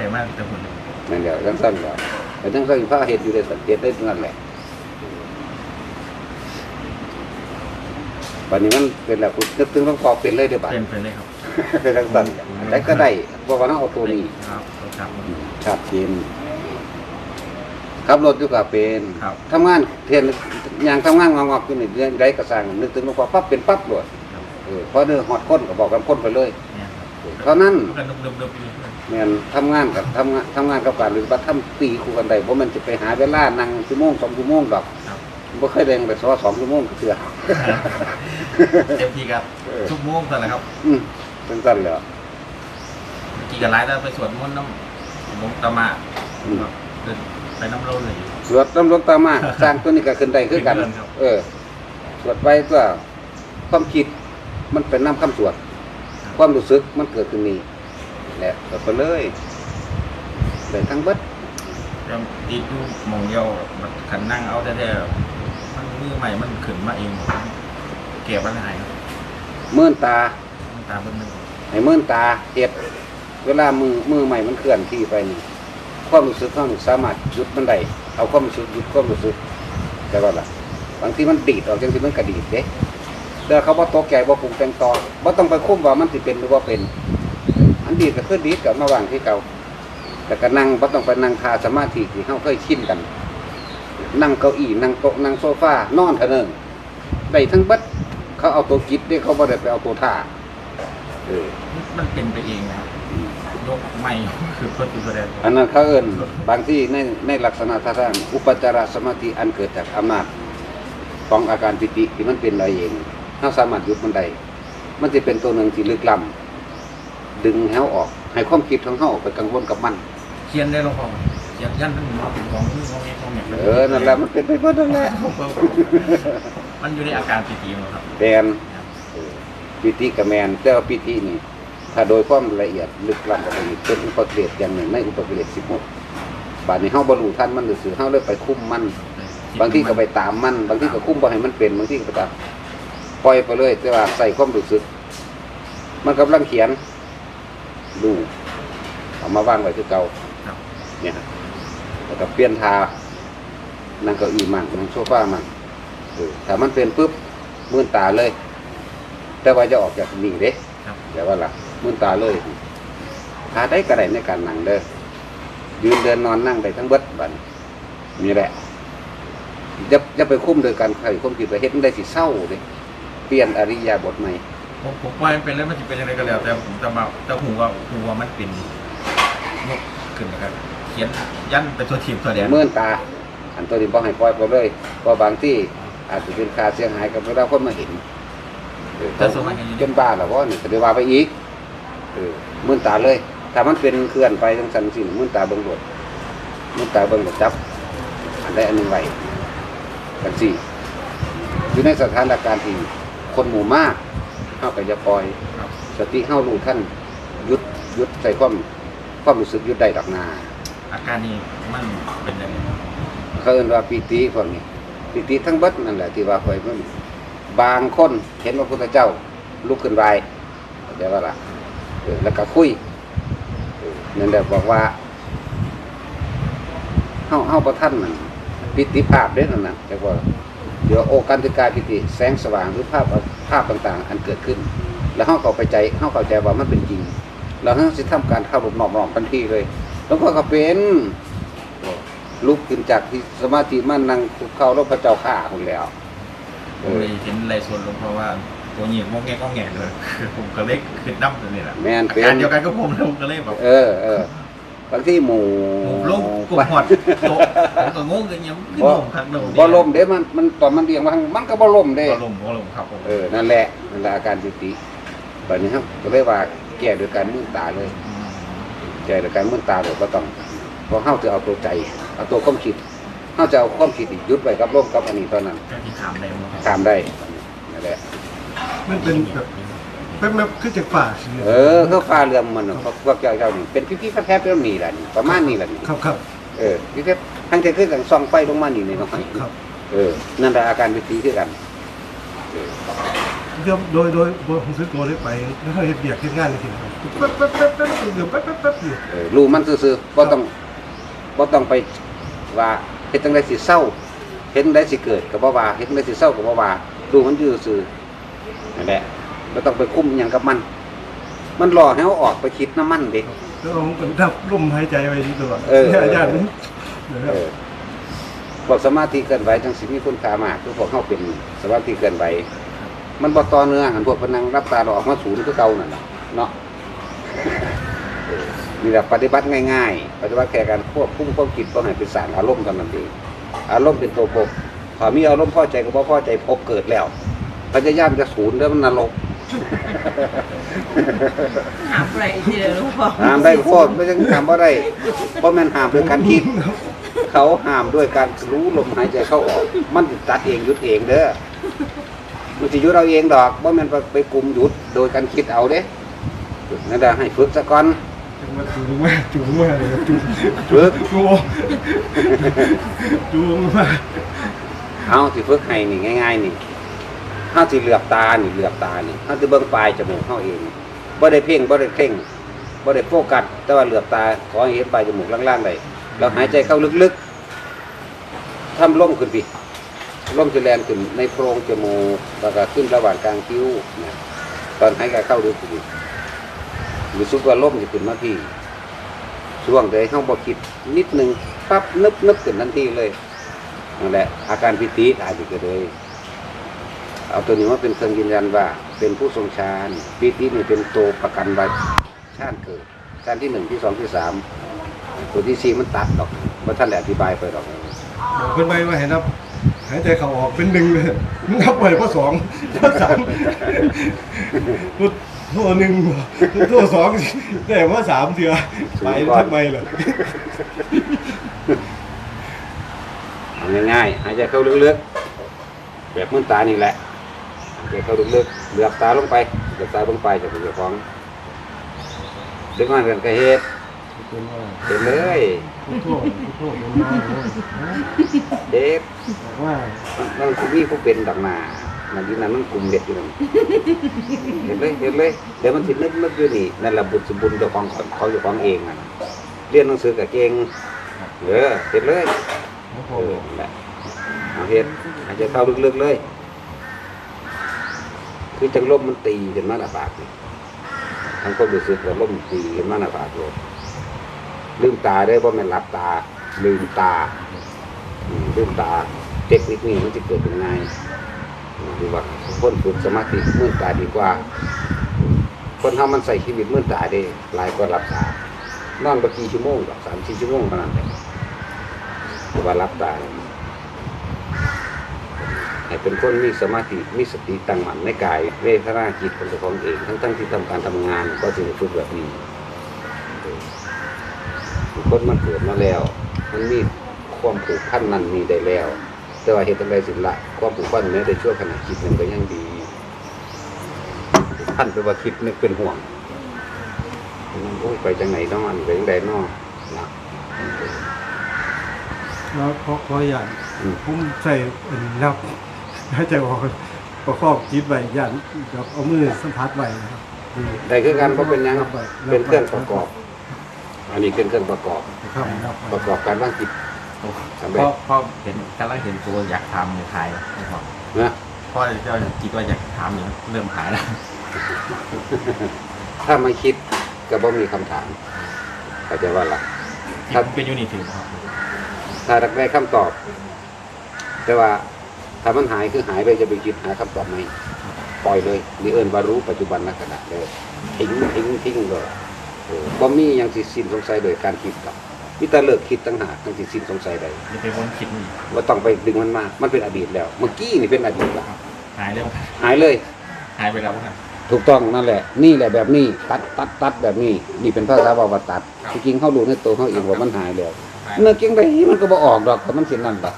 ได้มากแต่หุ่นนั่นเดียวทั้งสั้นก็แต่ทั้งสั้นพระเห็ดอยู่ในสังเกตได้ทั้งนั้นแหละวันนี้มันเป็นแล้วคุณนึกถึงต้องพอเป็นเลยเดี๋ยวบัดเป็นเป็นเลยครับเป็นทั้งสั้นแต่ก็ได้บอกว่าน้องเอาตัวนี้ครับครับชัดเจนขับรถอยู่กับเป็นครับทำงานเทียนอย่างทำงานงอกๆอยู่นี่เรื่องใดก็สร้างนึกถึงหลวงพ่อปั๊บเป็นปั๊บเลยครับเออพอเนื้อหอดก้นก็บอกกันก้นไปเลยเนี่ยครับเท่านั้น มันก็นุบๆๆอยู่แม่นทำงานกับทำงานทำงานกับการหรือว่าทำตีคู่กันได้เพราะมันจะไปหาเวลานั่งชั่วโมงสองชั่วโมงดอกครับบ่เคยเร่งไปซอสองชั่วโมงก็เถื่อ เต็มที่ครับ เออ ทุกโมงเท่าไหร่ครับอืมสั้นๆเลยกี่กันไลฟ์แล้วไปสวดมนต์น้ำมงตะมาอืม เดินไปน้ำเราเลย สวดน้ำหลวงตามา สร้างตัวนี้ก็ขึ้นได้คือกัน ขึ้นเรื่อยครับ เออสวดไปตัวความคิดมันเป็นน้ำคำสวด ความรู้สึกมันเกิดขึ้นนี่ แหละก็ไปเลยเลยทั้งเบิดแต่ตีดูหมองเดียวมันขันนั่งเอาแท้ๆมันมือใหม่มันขึ้นมาเองเก็บมันหายครับมื่นตามันตามเพิ่นนึงให้มื่นตาเห็ดเวลามือมือใหม่มันเคลื่อนที่ไปนี่ความรู้สึกเขานี่สามารถหยุดมันได้เอาความรู้สึกหยุดความรู้สึกแต่ว่าล่ะบางทีมันดีดออกจังที่มันกระดีดเด้เดี๋ยวเขาบ่ตกใจบ่ปรุงแต่งต่อบ่ต้องไปคุ้มว่ามันสิเป็นหรือว่าเป็นอัน ดีดก็คือดีดกับมาวางที่เก่าแต่ก็นั่งบ่ต้องไปนั่งทาสมาธิที่เฮาเคยชินกัน นั่งเก้าอี้นั่งโต๊ะนั่งโซฟานอนเถอะเนิ่งได้ทั้งเบิดเขาเอาตัวกิดเด้เขาบ่ได้ไปเอาตัวท่าเออมันเป็นไปเองนะครับยกไม่คือเพิ่นคือแสดงอันนั้นเขาเอิ้นบางที่ในในลักษณะท่าทางอุปจารสมาธิอันเกิดจากอำนาจของอาการปิติที่มันเป็นอะไรเองถ้าสามารถหยุดมันได้มันจะเป็นตัวหนึ่งที่ลึกล้ำ ดึงเฮาออก ให้ความคิดของเฮาออกไปกังวลกับมัน เขียนได้หลวงพ่อเขียนยันเป็นของของมือของเงี้ของเงี้ยเออ นั่นแหละมันเป็นไปเบิดนั่นแหละมันอยู่ในอาการปีติของเราครับแปนปีติกับแมนแต่ว่าปิตินี่ ถ้าโดยความละเอียดลึกล้ำกว่านี้เป็นอุปกิเลสอย่างหนึ่งในอุปกิเลส16บาดนี้เฮาบ่รู้ทันมันหรือสื่อเฮาเลยไปคุ้มมันบางที่ก็ไปตามมัน บางที่ก็คุ้มบ่ให้มันเป็นบางที่ก็ไปตามปล่อยไปเลยแต่ว่าใส่ความรู้สึก มันกำลังเขียน ดูเอามาวางไว้ที่เก่าครับ เนี่ยครับแล้วก็เปลี่ยนทานั่งเก้าอี้มันนั่งโซฟามันเออถ้ามันเป็นปุ๊บมื่นตาเลย แต่ว่าจะออกจากนี่เด้ครับ แต่ว่าล่ะมื่นตาเลยทาได้กระไดในการนั่งเด้อยืนเดินนอนนั่งได้ทั้งเบิดบัดนนี่แหละจะจะไปคุ้มโดยการไข่คุ้มผิดไปเฮ็ดมันได้สิเศร้าเด้เปลี่ยนอริยาบทใหม่ ผมผมปล่อยมันเป็นแล้วมันจะเป็นยังไงก็แล้ว แต่ผมจะมาแต่หูว่าหูว่ามันเป็นยกขึ้นนะครับเขียนยันเป็นตัวทีมตัวแดนเมื่อนตา อันตัวนี้บ่ให้ปล่อยไปเลยเพราะบางที่อาจจะเป็นค่าเสียหายกับเวลาคนมาเห็นเออแต่ส่วนมากอย่างนี้ จนบ้าแล้วว่านี่ก็ได้ว่าไปอีกเออมื่นตาเลย ถ้ามันเป็นเคลื่อนไปจังสันสิมื่นตาเบิ่งโดดมื่นตาเบิ่งโดดจับ อันใดอันหนึ่งไว้จังสี่อยู่ในสถานการณ์ที่คนหมู่มาก เข้าไปจะปล่อย ครับ สติเข้ารู้ท่านหยุดหยุดใส่ความความรู้สึกหยุดได้ดอกนาอาการนี้มันเป็นยังไงเขาเอิ้นว่าปีติพวกนี้ปีติทั้งเบัดนั่นแหละที่ว่าคอยเพิ่นบางคนเห็นพระพุทธเจ้าลุกขึ้นไหวเข้าใจว่าล่ะเออแล้วก็คุยเออนั่นแหละบอกว่าเฮาเฮาประท่านนั่นปิติภาพเด้นั่นน่ะแต่ว่าเดี๋ยวโอกันติกาปิติแสงสว่างหรือภาพภาพต่างๆ อันเกิดขึ้น แล้วเฮาเข้าไปใจเฮาเข้าใจว่ามันเป็นจริงแล้วเฮาสิทำการเข้ารุมหมอบๆทันทีเลยแล้วก็ก็เป็นลุกขึ้นจากที่สมาธิมันนั่งคุกเข่าแล้วพระเจ้าข่าคนแล้วผมเลยเห็นไรส่วนหลวงพ่อว่าตัวหญิงงงแงงงแงเลยผมก็เลยขึ้นน้ำตัวนี้แหละแม่นอาเป็นการเดียวกันก็ผมแล้วผมก็เลยแบบเออเออ บางที่หมู่ผมล้มกลุ่มหอดโตะผมก็งงกันยังขึ้นลมครับลมบ่ลมเด้มันมันตอนมันเรียงมามันก็บ่ลมเด้บ่ลมบ่ลมครับผมเออนั่นแหละนั่นแหละอาการปิติบัดนี้ครับก็เลยว่าแก้โดยการมือตาเลยมแก้โดยการมือตาเลยบ่ต้องเพราะเฮาจะเอาตัวใจเอาตัวความคิดเฮาจะเอาความคิดนี่หยุดไว้กับลมกับอันนี้เท่านั้นก็ที่ถามได้มั้งครับตามได้นั่นแหละมันเป็นแบบ แป๊บๆขึ้นจากฝ่าสิเออเขาฟ้าเรือมมันน่ะพวกพวกเจ้าเจ้านี่เป็นพี่ๆแท้ๆเป็นนี่ล่ะนี่ประมาณนี้ล่ะนี่ครับครับ เออพี่เพชรทั้งเทคือกันส่องไฟลงมานี่ในน้อยครับ เออนั่นแหละอาการวิตีคือกันเออเรื่องโดยโดยโดยผมซื้อตัวได้ไปแล้วเขาเห็นเบียกเห็นงานจริงๆแป๊บแป๊บแป๊บแป๊บเดี๋ยวแป๊บแป๊บแป๊บอยู่เออรู้มันซื่อๆบ่ต้องบ่ต้องไปว่าเฮ็ดจังไดสิเศร้าเฮ็ดจังไดสิเกิดก็บ่ว่าเฮ็ดจังไดสิเศร้าก็บ่ว่าดูมันอยู่ซื่อนั่นแหละ บ่ต้องไปคุ้มหยังกับมัน มันหล่อให้เอาออกไปคิดน้ำมันเด็กแล้วผมก็ดับลมหายใจไว้ที่ตัวเอออาจารย์มันเดี๋ยวนะเออบอกสมาธิเกินไหวจังสิมีคุณค่ามากคือพวกเขาเป็นสมาธิเกินไหวมันบ่ต่อเนื้อหันพวกพนังรับตาเราออกมาศูนย์คือเก่านั่นน่ะเนาะเออนี่แหละปฏิบัติง่ายๆ ปฏิบัติแค่การควบคุมความคิดบ่ให้เป็นสารอารมณ์กันนั่นเองอารมณ์เป็นตัวภพพอมีอารมณ์พอใจก็บ่พอใจภพเกิดแล้วพยายามจะศูนย์แล้วมันนรก หาอะไรที่เดียวหลวงพ่อห้ามได้โคตรไม่ใช่ห้ามบ่ได้เพราะมันห้ามด้วยการคิด เขาห้ามด้วยการรู้ลมหายใจเข้าออก มันสิตัดเองหยุดเองเด้อมันจะหยุดเราเองดอกว่ามันไปไปกลุ่มหยุดโดยการคิดเอาเด้นั่นแหละให้ฝึกซะก่อนจังมาจูงมาจูงมาเลยครับจูงฝึกจูงจูงมาเอาสิฝึกให้นี่ง่าย ๆ นี่ ถ้าสิเหลือบตานี่เหลือบตานี่ถ้าสิเบิ่งปลายจมูกเข้าเองบ่ได้เพ่งบ่ได้เพ่งบ่ได้โฟกัสแต่ว่าเหลือบตาขอให้เห็นปลายจมูกล่างๆได้เราหายใจเข้าลึกๆทำล่มขึ้นพี่ล่มจะแลนขึ้นในโพรงจมูกแล้วก็ขึ้นระหว่างกลางคิ้วนะตอนหายใจเข้าลึกพี่รู้สึกว่าล่มจะขึ้นมาพี่ช่วงใดเข้าบ่คิดนิดหนึ่งปั๊บนึบนึบขึ้นทันทีเลยนั่นแหละอาการพิติอาจจะเกิดเลย เอาตัวนี้ว่าเป็นเครื่องยืนยันว่า เป็นผู้ทรงฌานพิตินี่เป็นตัวประกันไว้ชาติเกิดชาติที่หนึ่งที่สองที่สามตัวที่สี่มันตัดดอกว่าท่านได้อธิบายไปดอกบอกเพื่อนไปว่าให้นับหายใจเข้าออกเป็นหนึ่งเลยนับไปเพราะสองเพราะสามพุทโทหนึ่งพุทโทสองแต่ว่าสามเถื่อไปทำไมล่ะเอาง่ายๆหายใจเข้าลึกๆแบบมือตานี่แหละ หายใจเข้าลึกๆเหลือบตาลงไปเหลือบตาลงไปจะเป็นเจ้าของดึงมันกันกระเฮ็ดเห็นเลยพุทโทพุทโทมันมาเลยเด็กบว่านั่นคือมีผู้เป็นดักหนานั่นที่นั่นมันกลุ่มเด็ดอยู่นั่นเห็นเลยเห็นเลยเดี๋ยวมันสินึกนึกอยู่นี่นั่นแหละบุญสมบุญเจ้าของเขาเจ้าของเองอะเรียนหนังสือกับเก่งเออเห็นเลยเออเห็นอาจจะเข้าลึกๆเลย คือจังลมมันตีขึ้นมาหน้าปากนี่ทั้งคนรู้สึกว่าลมตีขึ้นมาหน้าปากเลยลืมตาได้เพราะมันรับตา ลืมตาลืมตาเทคนิคนี้มันจะเกิดเป็นไงคือว่าคนฝึกสมาธิมื่นตาดีกว่า คนทำมันใส่ชีวิตมื่นตาได้หลายกว่ารับตานอนไปกี่ชั่วโมงกับสามสี่ชั่วโมงเท่านั้นเองคือว่ารับตา ให้เป็นคนมีสมาธิมีสติตั้งมั่นในกายเวทนาจิตของตัวของเองทั้งทั้งๆที่ทำการทำงานก็จะฝึกแบบนี้เออคนมันเกิดมาแล้ว มันมีความผูกพันนั้นมีได้แล้ว แต่ว่าเหตุใดสิละความผูกพันแม้แต่ชั่วขณะคิดหนึ่งก็ยังดีผูกพันไปว่าคิดนึกเป็นห่วงมันโอ้ยไปจังไหนเนอนไปจังใดเนอนนะแล้วขอขออย่างอืมผมใส่อันนี้นับ หายใจออกประคองจิตไว้ยันแบบเอามือสัมผัสไว้นะครับได้คือกันเพราะเป็นหยังนับไว้เป็นเครื่องประกอบ อันนี้เป็นเครื่องประกอบครับนับปไว้ระกอบการว่างจิตสำเพเร็จราะเพราะเห็นกำลังเห็นตัวอยากทำในไทยนะครับนะเพราะเจ้าคิดว่าอยากทำเนี่ยเริ่มหายแล้วถ้าไม่คิดก็บ่มีคำถามเข้าใจว่าล่ะคิดเป็นยูนิตถึงครับถ้าดักได้คำตอบ แต่ว่า ถ้ามันหายคือหายไปจะไปคิดหาคำตอบไหมปล่อยเลยนี่เอิญว่ารู้ปัจจุบันนักขณะเลยทิ้งทิ้งทิ้งเลยเออบ่มีหยังสิสิ้นสงสัยโดยการคิดกับมิตรเลิกคิดตั้งหากทั้งสิสิ้นสงสัยใดจะเป็นคนคิดนี่ว่าต้องไปดึงมันมามันเป็นอดีตแล้ว เมื่อกี้นี่เป็นอดีตแล้วหายแล้วหายเลย หายไปแล้วครับถูกต้องนั่นแหละ นี่แหละแบบนี้ ตัดตัดตัดแบบนี้ นี่เป็นภาษาบาว่าตัดที่จริงเขารู้ในตัวเขาเองว่ามันหายแล้วหายเนื้อเก่งไปมันก็บ่ออกดอกแต่มันเสียนั่นปะ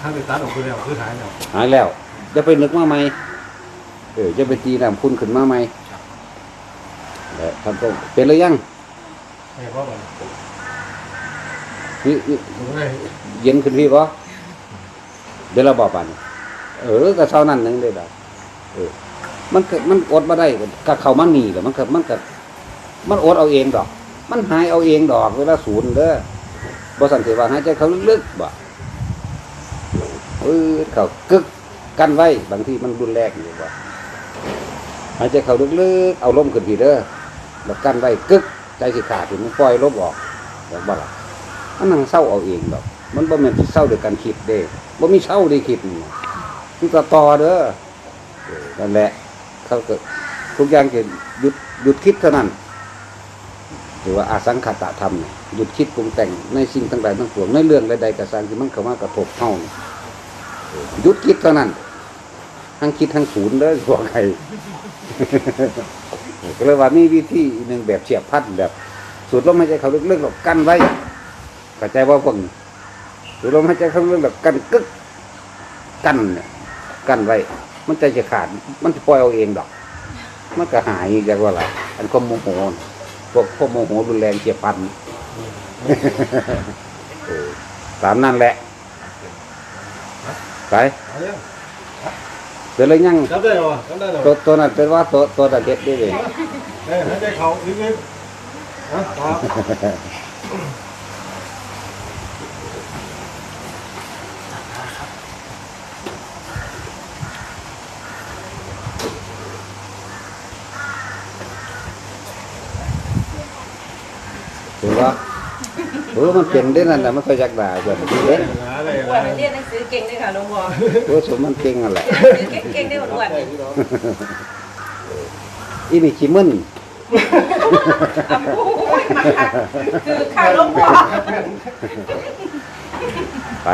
ถ้าไปตัดออกไปแล้วคือหายแล้วหายแล้วจะไปนึกมาไหมเออจะไปตีน้ำคุณขึ้นมาไหมแล้วท่านก็เป็นหรือยังไม่เพราะมันนี่นี่ผมไม่เย็นขึ้นพี่ก็เดี๋ยวเราบอกปันเออก็เท่านั้นหนึงได้ดอกเออ มันก็มันอดมาได้ก็เข้ามาหนีแล้วมันก็มันก็มันอดเอาเองดอก มันหายเอาเองดอกเวลาศูนย์เด้อบ่สันติว่าหายใจเขาลึกๆบ่ เออเขากึกกันไว้ บางทีมันรุนแรงอยู่ว่าหายใจเขาลึกๆเอาลมขึ้นทีเด้อแล้วกันไว้กึก ใจสิขาดถึงมันปล่อยลมออกแบบว่าล่ะอันนั้นเศร้าเอาเองดอกมันบ่แม่นเศร้าด้วยการคิดเด้บ่มีเศร้าด้คิดนี่มันก็ต่อเด้อนั่นแหละ เขาก็ทุกอย่างจะหยุดหยุดคิดเท่านั้น หรือว่าอาสังขตะธรรม หยุดคิดปรุงแต่งในสิ่งต่างๆทั้งปวงในเรื่องใดๆกระสังที่มันเข้ามากระทบเท่านี่เออ หยุดคิดเท่านั้นทั้งคิดทั้งศูนย์เด้อบอกใครก็เลยว่ามีวิธีหนึ่งแบบเฉียบพลันแบบ สูดลมหายใจเขาลึกๆหรอกกั้นไว้เข้าใจว่าพวกนี้สูดลมหายใจเขาลึกๆแบบกั้นกึกกั้นเนี่ยกั้นไว้ มันใจจะขาด มันจะปล่อยเอาเองดอก มันก็หายจากว่าอะไรอันความโมโหน่ะพวกพวกโมโหรุนแรงเฉียบพันตามนั่นแหละ ไปเอายังเดี๋ยวเลยยังจำได้เหรอจำได้เหรอตัวตัวนั้นเป็นว่าตัวตัวตะเก็ดได้เลยเอ้ยหายใจเขาลึกๆนะตาถือว่าเออมันเป็นได้นั่นแหละมันค่อยจักด่าแบบนี้เด้หาอะไรอ้วนนะเรียนหนังสือเก่งด้วยค่ะหลวงพ่อโอ้สมมันเก่งนั่นแหละเก่งๆได้หมดอ้วนอีนี่ขี้มึนอะโอ้ยมาค่ะคือข้าวหลวงพ่อไป